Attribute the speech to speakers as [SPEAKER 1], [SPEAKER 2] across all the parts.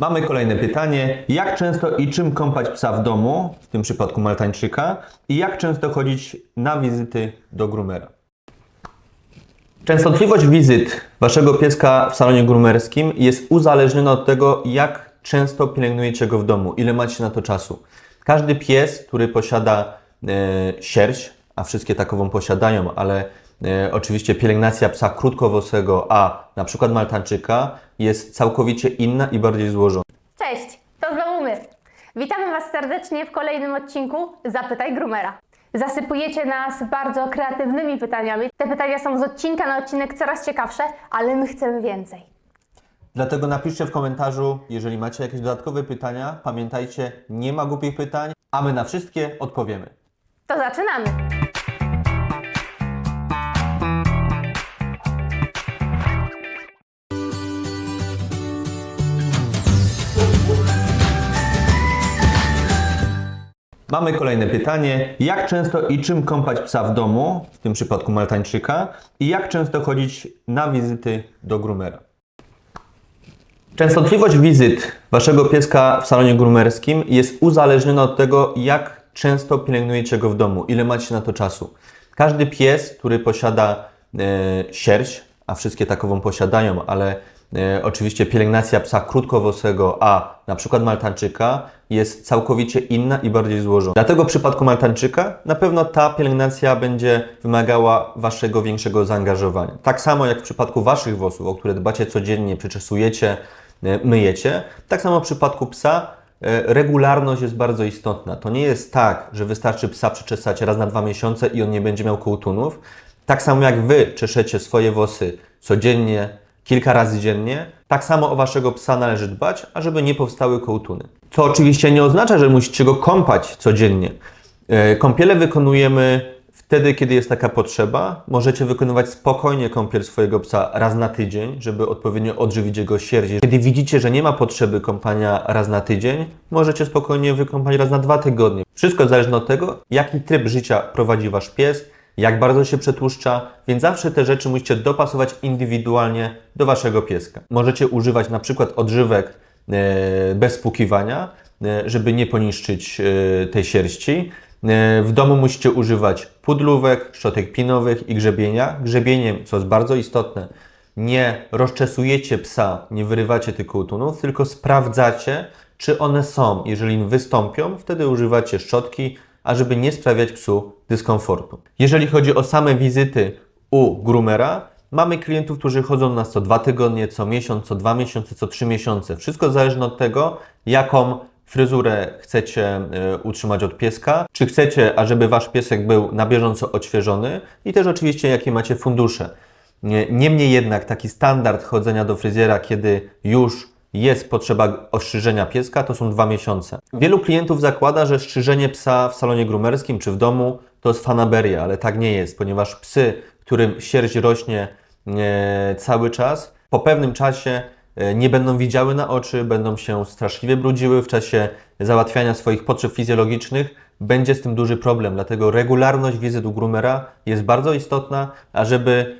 [SPEAKER 1] Mamy kolejne pytanie. Jak często i czym kąpać psa w domu, w tym przypadku maltańczyka, i jak często chodzić na wizyty do groomera? Częstotliwość wizyt waszego pieska w salonie groomerskim jest uzależniona od tego, jak często pielęgnujecie go w domu, ile macie na to czasu. Każdy pies, który posiada e, sierść, a wszystkie takową posiadają, ale oczywiście pielęgnacja psa krótkowłosego, a na przykład maltańczyka jest całkowicie inna i bardziej złożona.
[SPEAKER 2] Cześć, to znowu my. Witamy Was serdecznie w kolejnym odcinku Zapytaj Groomera. Zasypujecie nas bardzo kreatywnymi pytaniami. Te pytania są z odcinka na odcinek coraz ciekawsze, ale my chcemy więcej.
[SPEAKER 1] Dlatego napiszcie w komentarzu, jeżeli macie jakieś dodatkowe pytania. Pamiętajcie, nie ma głupich pytań, a my na wszystkie odpowiemy.
[SPEAKER 2] To zaczynamy!
[SPEAKER 1] Mamy kolejne pytanie. Jak często i czym kąpać psa w domu, w tym przypadku maltańczyka, i jak często chodzić na wizyty do groomera? Częstotliwość wizyt waszego pieska w salonie groomerskim jest uzależniona od tego, jak często pielęgnujecie go w domu, ile macie na to czasu. Każdy pies, który posiada e, sierść, a wszystkie takową posiadają, ale oczywiście pielęgnacja psa krótkowłosego, a na przykład maltańczyka jest całkowicie inna i bardziej złożona. Dlatego w przypadku maltańczyka na pewno ta pielęgnacja będzie wymagała waszego większego zaangażowania. Tak samo jak w przypadku waszych włosów, o które dbacie codziennie, przyczesujecie, e, myjecie, tak samo w przypadku psa e, regularność jest bardzo istotna. To nie jest tak, że wystarczy psa przeczesać raz na dwa miesiące i on nie będzie miał kołtunów. Tak samo jak wy czeszecie swoje włosy codziennie, kilka razy dziennie, tak samo o waszego psa należy dbać, ażeby nie powstały kołtuny. Co oczywiście nie oznacza, że musicie go kąpać codziennie. E, Kąpiele wykonujemy wtedy, kiedy jest taka potrzeba. Możecie wykonywać spokojnie kąpiel swojego psa raz na tydzień, żeby odpowiednio odżywić jego sierść. Kiedy widzicie, że nie ma potrzeby kąpania raz na tydzień, możecie spokojnie wykąpać raz na dwa tygodnie. Wszystko zależy od tego, jaki tryb życia prowadzi wasz pies, jak bardzo się przetłuszcza, więc zawsze te rzeczy musicie dopasować indywidualnie do waszego pieska. Możecie używać na przykład odżywek e, bez spłukiwania, e, żeby nie poniszczyć e, tej sierści. W domu musicie używać pudlówek, szczotek pinowych i grzebienia. Grzebieniem, co jest bardzo istotne, nie rozczesujecie psa, nie wyrywacie tych kołtunów, tylko sprawdzacie, czy one są. Jeżeli wystąpią, wtedy używacie szczotki, ażeby nie sprawiać psu dyskomfortu. Jeżeli chodzi o same wizyty u groomera, mamy klientów, którzy chodzą nas co dwa tygodnie, co miesiąc, co dwa miesiące, co trzy miesiące. Wszystko zależy od tego, jaką fryzurę chcecie e, utrzymać od pieska, czy chcecie, ażeby wasz piesek był na bieżąco odświeżony i też oczywiście jakie macie fundusze. Nie- Niemniej jednak taki standard chodzenia do fryzjera, kiedy już jest potrzeba ostrzyżenia pieska, to są dwa miesiące. Wielu klientów zakłada, że strzyżenie psa w salonie groomerskim czy w domu to jest fanaberia, ale tak nie jest, ponieważ psy, którym sierść rośnie e, cały czas, po pewnym czasie e, nie będą widziały na oczy, będą się straszliwie brudziły w czasie załatwiania swoich potrzeb fizjologicznych. Będzie z tym duży problem, dlatego regularność wizyt u groomera jest bardzo istotna, ażeby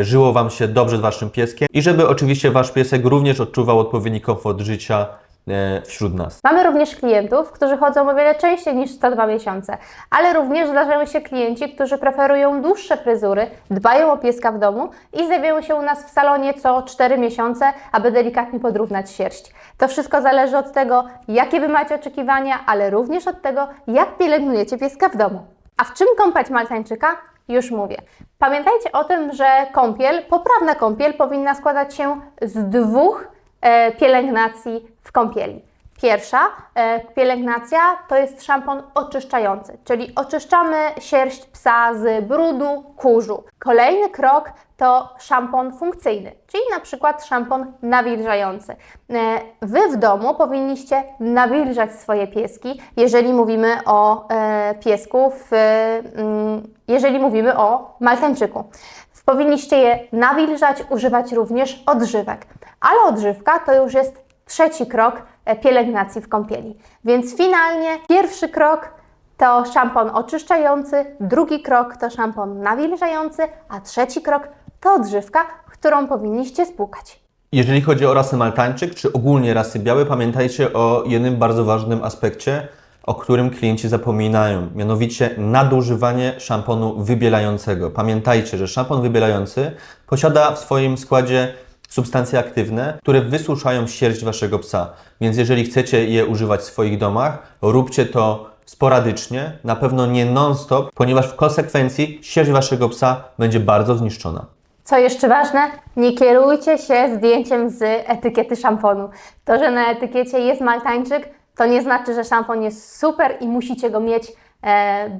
[SPEAKER 1] żyło Wam się dobrze z Waszym pieskiem i żeby oczywiście Wasz piesek również odczuwał odpowiedni komfort życia e, wśród nas.
[SPEAKER 2] Mamy również klientów, którzy chodzą o wiele częściej niż co dwa miesiące, ale również zdarzają się klienci, którzy preferują dłuższe fryzury, dbają o pieska w domu i zjawiają się u nas w salonie co 4 miesiące, aby delikatnie podrównać sierść. To wszystko zależy od tego, jakie Wy macie oczekiwania, ale również od tego, jak pielęgnujecie pieska w domu. A w czym kąpać maltańczyka? Już mówię. Pamiętajcie o tym, że kąpiel, poprawna kąpiel powinna składać się z dwóch e, pielęgnacji w kąpieli. Pierwsza e, pielęgnacja to jest szampon oczyszczający, czyli oczyszczamy sierść psa z brudu, kurzu. Kolejny krok to szampon funkcyjny, czyli na przykład szampon nawilżający. E, Wy w domu powinniście nawilżać swoje pieski, jeżeli mówimy o e, piesku, w, mm, jeżeli mówimy o maltańczyku. Powinniście je nawilżać, używać również odżywek. Ale odżywka to już jest trzeci krok e, pielęgnacji w kąpieli. Więc finalnie pierwszy krok to szampon oczyszczający, drugi krok to szampon nawilżający, a trzeci krok to odżywka, którą powinniście spłukać.
[SPEAKER 1] Jeżeli chodzi o rasę maltańczyk, czy ogólnie rasy białe, pamiętajcie o jednym bardzo ważnym aspekcie, o którym klienci zapominają, mianowicie nadużywanie szamponu wybielającego. Pamiętajcie, że szampon wybielający posiada w swoim składzie substancje aktywne, które wysuszają sierść waszego psa. Więc jeżeli chcecie je używać w swoich domach, róbcie to sporadycznie, na pewno nie non-stop, ponieważ w konsekwencji sierść waszego psa będzie bardzo zniszczona.
[SPEAKER 2] Co jeszcze ważne, nie kierujcie się zdjęciem z etykiety szamponu. To, że na etykiecie jest maltańczyk, to nie znaczy, że szampon jest super i musicie go mieć,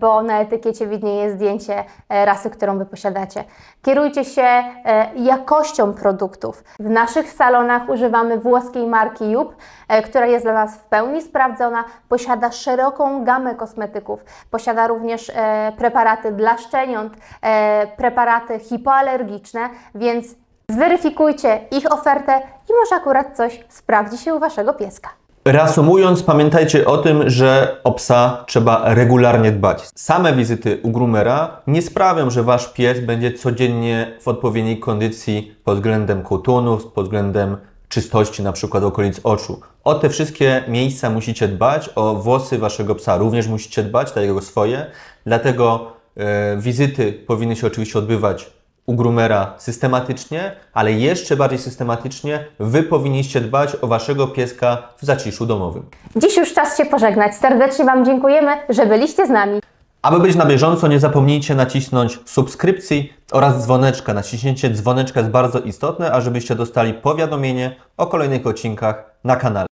[SPEAKER 2] bo na etykiecie widnieje zdjęcie e, rasy, którą Wy posiadacie. Kierujcie się e, jakością produktów. W naszych salonach używamy włoskiej marki Jup, e, która jest dla nas w pełni sprawdzona, posiada szeroką gamę kosmetyków, posiada również e, preparaty dla szczeniąt, e, preparaty hipoalergiczne, więc zweryfikujcie ich ofertę i może akurat coś sprawdzi się u Waszego pieska.
[SPEAKER 1] Reasumując, pamiętajcie o tym, że o psa trzeba regularnie dbać. Same wizyty u groomera nie sprawią, że wasz pies będzie codziennie w odpowiedniej kondycji pod względem kotunów, pod względem czystości, na przykład okolic oczu. O te wszystkie miejsca musicie dbać, o włosy waszego psa również musicie dbać, tak jak o swoje. Dlatego e, wizyty powinny się oczywiście odbywać u groomera systematycznie, ale jeszcze bardziej systematycznie Wy powinniście dbać o Waszego pieska w zaciszu domowym.
[SPEAKER 2] Dziś już czas się pożegnać. Serdecznie Wam dziękujemy, że byliście z nami.
[SPEAKER 1] Aby być na bieżąco, nie zapomnijcie nacisnąć subskrypcji oraz dzwoneczka. Naciśnięcie dzwoneczka jest bardzo istotne, ażebyście dostali powiadomienie o kolejnych odcinkach na kanale.